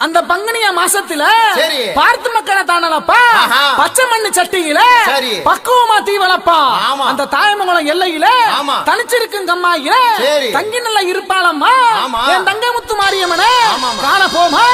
அந்த பங்குனிய மாசத்துல பார்த்து மக்களை தானப்பா பச்சை மண்ணு சட்டியில பக்குவமா தீ வளர்ப்பா அந்த தாயமங்கலம் எல்லையில தனிச்சிருக்கும் கம்மாயில தங்கி நல்ல இருப்பாளம்மா என் தங்கமுத்து மாரியம்மன காண போமா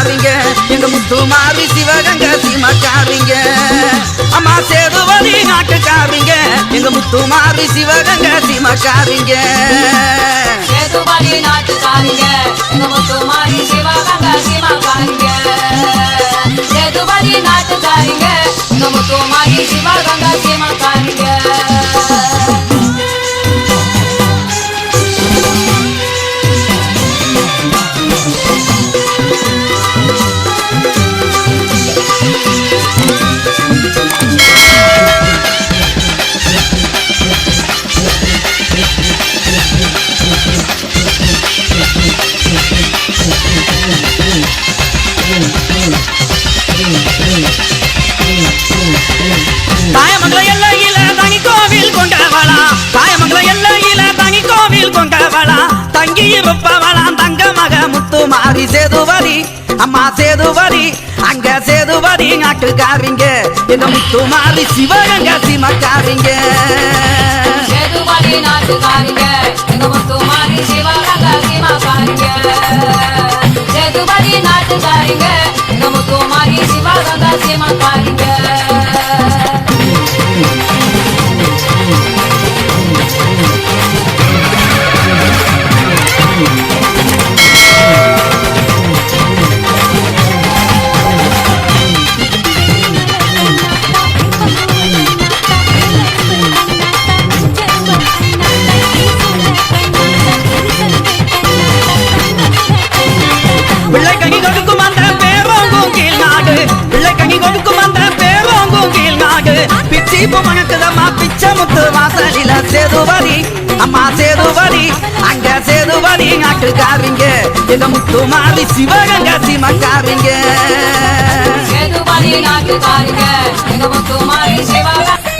சிவகாரிங்க எங்க முத்து மாறி சிவகங்க சீமக்காரிங்க அம்மா சேதுவதி நாட்டுக்காரிங்க எங்க முத்து மாறி சீமக்காரிங்க நாட்டுக்காரிங்க எங்க மாறி சிவகங்க சீமக்காரிங்க மாறி சேதுவரி அம்மா சேதுவரி அங்க சேதுவரி நாட்டுக்காரிங்க. இந்த முத்து மாறி சிவகங்க சிமக்காரிங்க சேதுபதி நாட்டுக்காரிங்க. எங்க முத்துமாரி சிவகங்கா நாட்டுக்காரிங்க. இப்போ மணக்குதம்மா பிச்சை முத்து வாசலில சேதுவரி அம்மா சேதுவரி அங்க சேதுவரி நாட்டுக்காரிங்க எங்க முத்து மாறி சிவகங்க சிமக்காரிங்க சேதுபதி நாட்டுக்காரிங்க எங்க முத்து மாறி சிவகங்க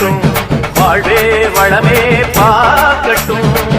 பாட்டுத்தான் வாழ்வே வளமே பார்க்கட்டும்